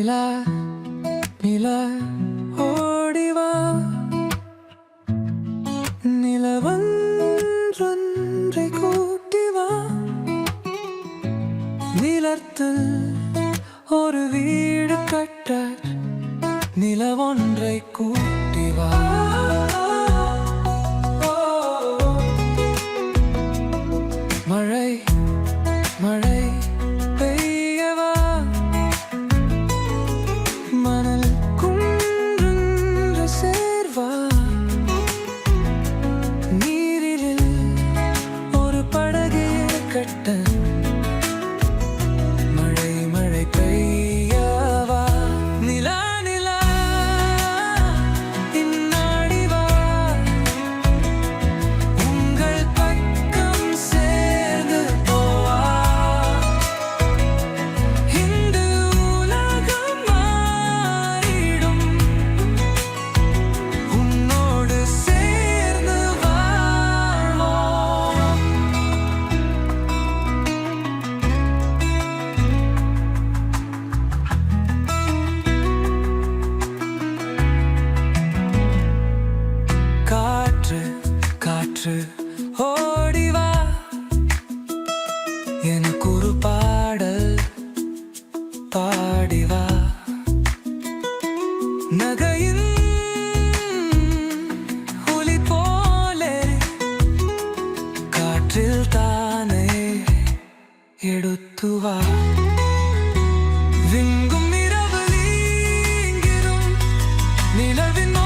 நில நில ஓடிவா நிலவன்றொன்றை கூட்டிவா நிலத்தில் ஒரு வீடு கட்ட நிலவொன்றை கூட்டிவா மழை மழை கட்ட காற்று ஓடிவா எனக்கு ஒரு பாடல் பாடிவா நகையின் ஒலி போலே காற்றில் தானே எடுத்துவா விங்கும் இரவு நீங்கிரும் நிலவின்